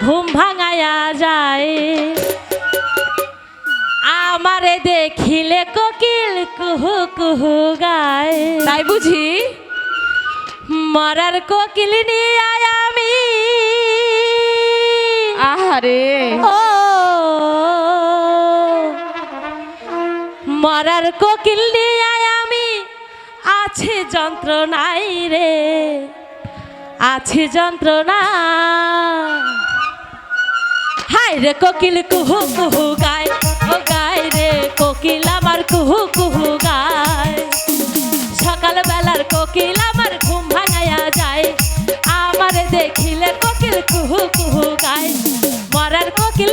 ঘুম ভাঙায়া যায়। আমারে দেখিলে কোকিল কুহু কুহু গায়। তাই বুঝি? মরার কোকিল নিয়ে আমি। আহারে। ও মরার কোকিল নিয়ে আমি। আছে যন্ত্রণাই রে আছে যন্ত্রণা। রে কোকিল কুহু কুহু গায়। ও গায় রে কোকিল আমার কুহু কুহু গায়। সকাল বেলার কোকিল আমার ঘুম ভাঙায়া যায়। আমার দেখিলে কোকিল কুহু কুহু গায়। মরার কোকিল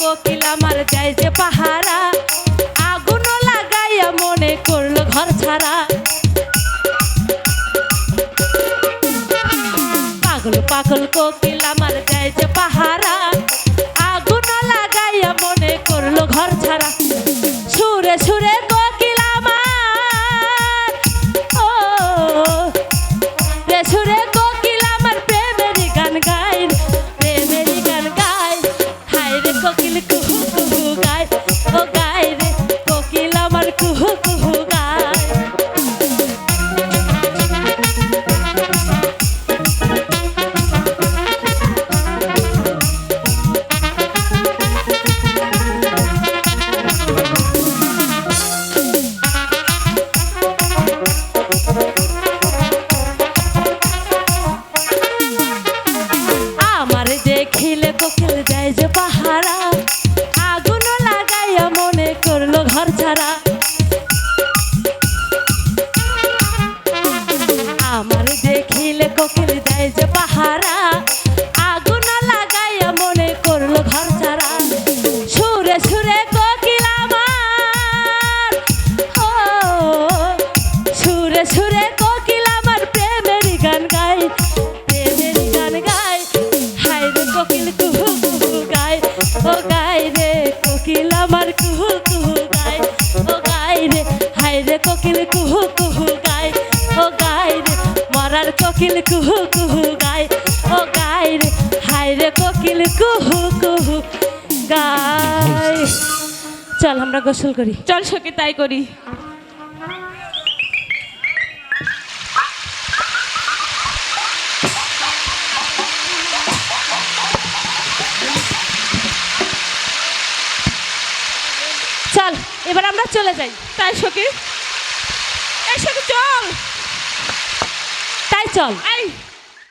কোকিল আমার যায় যে পাহারা। আগুন লাগাইয়া মনে করল ঘর ছাড়া। পাগল পাগল কোকিল আমার যায় যে পাহারা। হায় দেখিলে কোকিল যায় যে পাহারা, আগুন লাগাইয়া মনে করল ঘর ছাড়া। সুরে সুরে কোকিল আমার, ও, সুরে সুরে কোকিল আমার প্রেমেরই গান গায় প্রেমেরই গান গায় হায় রে কোকিল, কুহু কুহু গায় ও গায় রে কোকিল আমার, কুহু কুহু গায় ও গায় রে। হায় রে কোকিল, কুহু কুহু কোকিল কুহু কুহু গায়। ও গায় রে হায় রে কোকিল কুহু কুহু গায়। চল আমরা গোসল করি। চল সখী তাই করি। চল এবার আমরা চলে যাই। তাই সখী? এই সখী চল। তাই চল এই